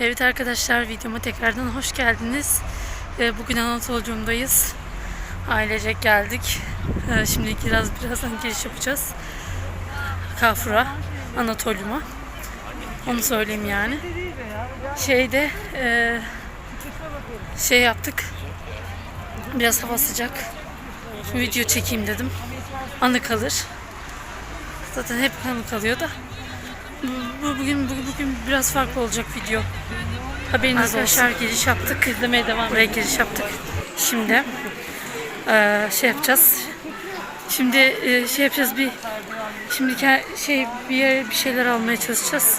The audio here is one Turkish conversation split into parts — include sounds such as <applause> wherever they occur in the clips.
Evet arkadaşlar videoma tekrardan hoş geldiniz. Ee, Bugün Anadolu'cumdayız. Ailecek geldik. Ee, Şimdi biraz birazdan giriş yapacağız. Kafur'a, Anatolium'a. Onu söyleyeyim yani. Şeyde e, şey yaptık. Biraz hava sıcak. Video çekeyim dedim. Anı kalır. Zaten hep anı kalıyor da. Bu bugün bugün, bugün biraz farklı olacak video. Haberiniz Arkadaşlar giriş yaptık. İzlemeye devam Buraya giriş yaptık. Şimdi eee, şey yapacağız. Şimdi eee, şey yapacağız bir şimdi şey bir yer, bir şeyler almaya çalışacağız.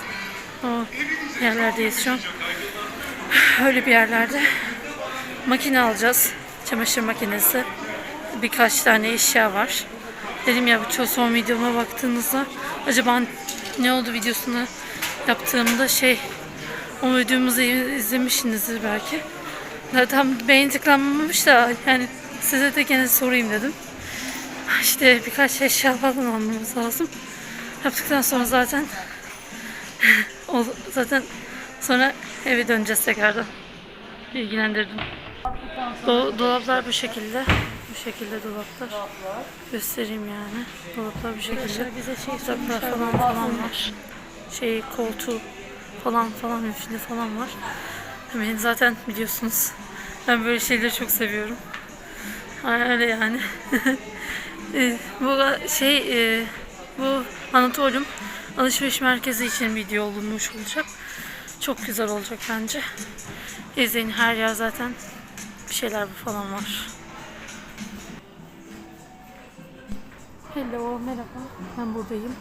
O yerlerdeyiz şu an. <sighs> Öyle bir yerlerde. Makine alacağız. Çamaşır makinesi. Birkaç tane eşya var. Dedim ya bu çok son videoma baktığınızda acaba ne oldu videosunu yaptığımda şey o videomuzu izlemişsinizdir belki. Zaten beğeni tıklanmamış da yani size de gene sorayım dedim. İşte birkaç eşya falan almamız lazım. Yaptıktan sonra zaten <laughs> o zaten sonra eve döneceğiz tekrardan. Bilgilendirdim. Do- dolaplar bu şekilde. Bu şekilde dolaplar. Göstereyim yani. Dolaplar bu şekilde. Bize şey falan falan var. Şey koltuğu falan falan üflü falan var. Hemen zaten biliyorsunuz. Ben böyle şeyleri çok seviyorum. Öyle yani. <laughs> E, bu şey e, bu Anatolium alışveriş merkezi için video olmuş olacak. Çok güzel olacak bence. İzleyin her yer zaten bir şeyler falan var. Hello, merhaba. Ben buradayım.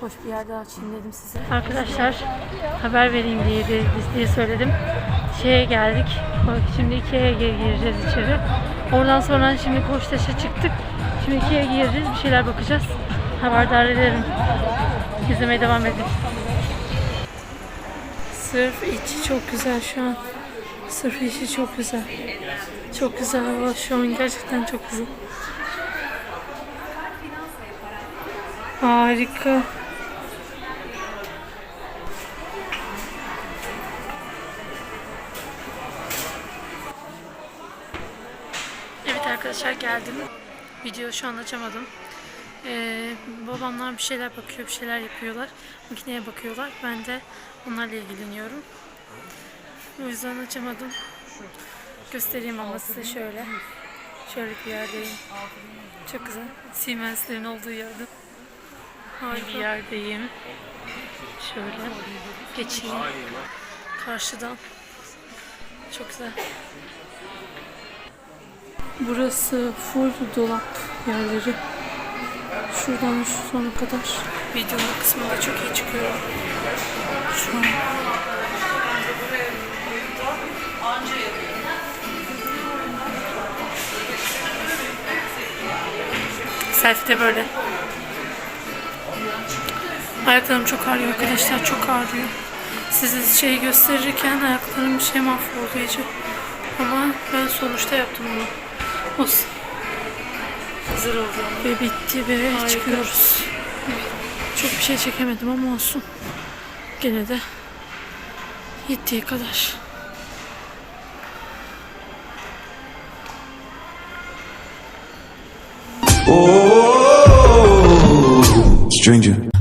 Hoş bir yerde açayım dedim size. Arkadaşlar haber vereyim diye, diye, diye söyledim. Şeye geldik. Şimdi Ikea'ya gireceğiz içeri. Oradan sonra şimdi Koçtaş'a çıktık. Şimdi Ikea'ya gireceğiz. Bir şeyler bakacağız. Haberdar ederim. İzlemeye devam edin. Sırf içi çok güzel şu an. Sırf içi çok güzel. Çok güzel hava şu an gerçekten çok güzel. Harika. Evet arkadaşlar geldim. Video şu an açamadım. Ee, babamlar bir şeyler bakıyor, bir şeyler yapıyorlar. Makineye bakıyorlar. Ben de onlarla ilgileniyorum. O yüzden açamadım. Göstereyim ama size şöyle. Şöyle bir yerdeyim. Çok güzel. Siemens'lerin olduğu yerde. Harika. bir yerdeyim. Şöyle geçeyim. Karşıdan. Çok güzel. Burası full dolap yerleri. Şuradan şu sona kadar. Videonun kısmında çok iyi çıkıyor. Şu an. Selfie de böyle. Ayaklarım çok ağrıyor arkadaşlar. Çok ağrıyor. Size şeyi gösterirken ayaklarım bir şey mahvoldu iyice. Ama ben sonuçta yaptım bunu. Olsun. Hazır oldu. Ve bitti ve çıkıyoruz. Çok bir şey çekemedim ama olsun. Gene de yettiği kadar. Stranger.